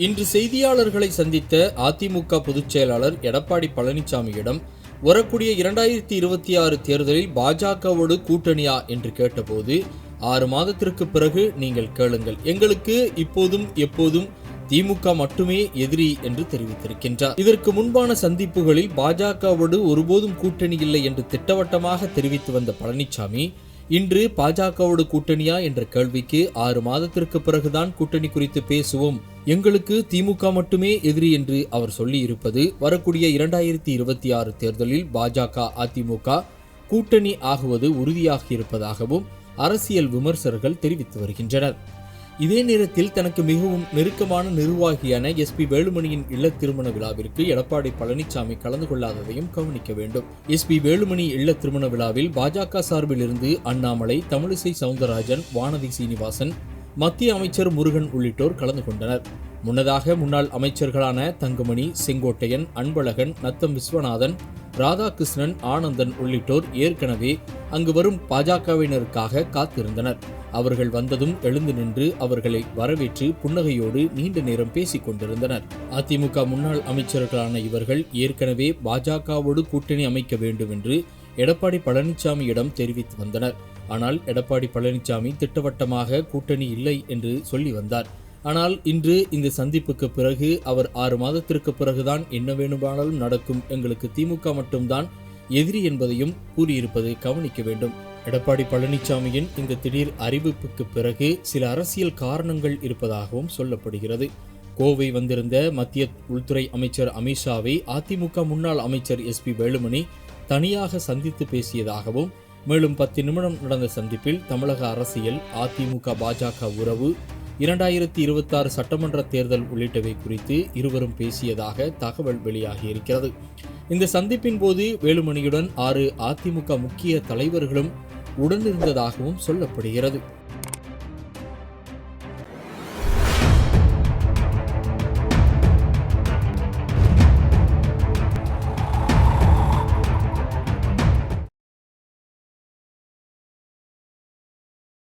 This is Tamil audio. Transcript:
இன்று செய்தியாளர்களை சந்தித்த அதிமுக பொதுச் செயலாளர் எடப்பாடி பழனிசாமியிடம் வரக்கூடிய இரண்டாயிரத்தி இருபத்தி ஆறு தேர்தலில் பாஜகவோடு கூட்டணியா? என்று கேட்டபோது ஆறு மாதத்திற்கு பிறகு நீங்கள் கேளுங்கள். எங்களுக்கு இப்போதும் எப்போதும் திமுக மட்டுமே எதிரி என்று தெரிவித்திருக்கின்றார். இதற்கு முன்பான சந்திப்புகளில் பாஜகவோடு ஒருபோதும் கூட்டணி இல்லை என்று திட்டவட்டமாக தெரிவித்து வந்த பழனிசாமி இன்று பாஜகவோடு கூட்டணியா என்ற கேள்விக்கு ஆறு மாதத்திற்கு பிறகுதான் கூட்டணி குறித்து பேசுவோம். எங்களுக்கு திமுக மட்டுமே எதிரி என்று அவர் சொல்லியிருப்பது வரக்கூடிய இரண்டாயிரத்தி இருபத்தி ஆறு தேர்தலில் பாஜக அதிமுக கூட்டணி ஆகுவது உறுதியாக இருப்பதாகவும் அரசியல் விமர்சகர்கள் தெரிவித்து வருகின்றனர். இதே நேரத்தில் தனக்கு மிகவும் நெருக்கமான நிர்வாகியான எஸ்பி வேலுமணியின் இல்ல திருமண விழாவிற்கு எடப்பாடி பழனிசாமி கலந்து கொள்ளாததையும் கவனிக்க வேண்டும். எஸ்பி வேலுமணி இல்ல திருமண விழாவில் பாஜக சார்பில் இருந்து அண்ணாமலை தமிழிசை சவுந்தரராஜன் வானதி சீனிவாசன் மத்திய அமைச்சர் முருகன் உள்ளிட்டோர் கலந்து கொண்டனர். முன்னதாக முன்னாள் அமைச்சர்களான தங்கமணி செங்கோட்டையன் அன்பழகன் நத்தம் விஸ்வநாதன் ராதாகிருஷ்ணன் ஆனந்தன் உள்ளிட்டோர் ஏற்கனவே அங்கு வரும் பாஜகவினருக்காக காத்திருந்தனர். அவர்கள் வந்ததும் எழுந்து நின்று அவர்களை வரவேற்று புன்னகையோடு நீண்ட நேரம் பேசிக் கொண்டிருந்தனர். அதிமுக முன்னாள் அமைச்சர்களான இவர்கள் ஏற்கனவே பாஜகவோடு கூட்டணி அமைக்க வேண்டும் என்று எடப்பாடி பழனிசாமியிடம் தெரிவித்து வந்தனர். ஆனால் எடப்பாடி பழனிசாமி திட்டவட்டமாக கூட்டணி இல்லை என்று சொல்லி வந்தார். ஆனால் இன்று இந்த சந்திப்புக்கு பிறகு அவர் ஆறு மாதத்திற்கு பிறகுதான் என்ன வேணுமானாலும் நடக்கும். எங்களுக்கு திமுக மட்டும்தான் எதிரி என்பதையும் கூறியிருப்பது கவனிக்க வேண்டும். எடப்பாடி பழனிசாமியின் இந்த திடீர் அறிவிப்புக்கு பிறகு சில அரசியல் காரணங்கள் இருப்பதாகவும் சொல்லப்படுகிறது. கோவை வந்திருந்த மத்திய உள்துறை அமைச்சர் அமித்ஷாவை அதிமுக முன்னாள் அமைச்சர் எஸ் பி வேலுமணி தனியாக சந்தித்து பேசியதாகவும் மேலும் பத்து நிமிடம் நடந்த சந்திப்பில் தமிழக அரசியல் அதிமுக பாஜக உறவு இரண்டாயிரத்தி இருபத்தாறு சட்டமன்ற தேர்தல் உள்ளிட்டவை குறித்து இருவரும் பேசியதாக தகவல் வெளியாகியிருக்கிறது. இந்த சந்திப்பின் போது வேலுமணியுடன் ஆறு அதிமுக முக்கிய தலைவர்களும் உடனிருந்ததாகவும் சொல்லப்படுகிறது.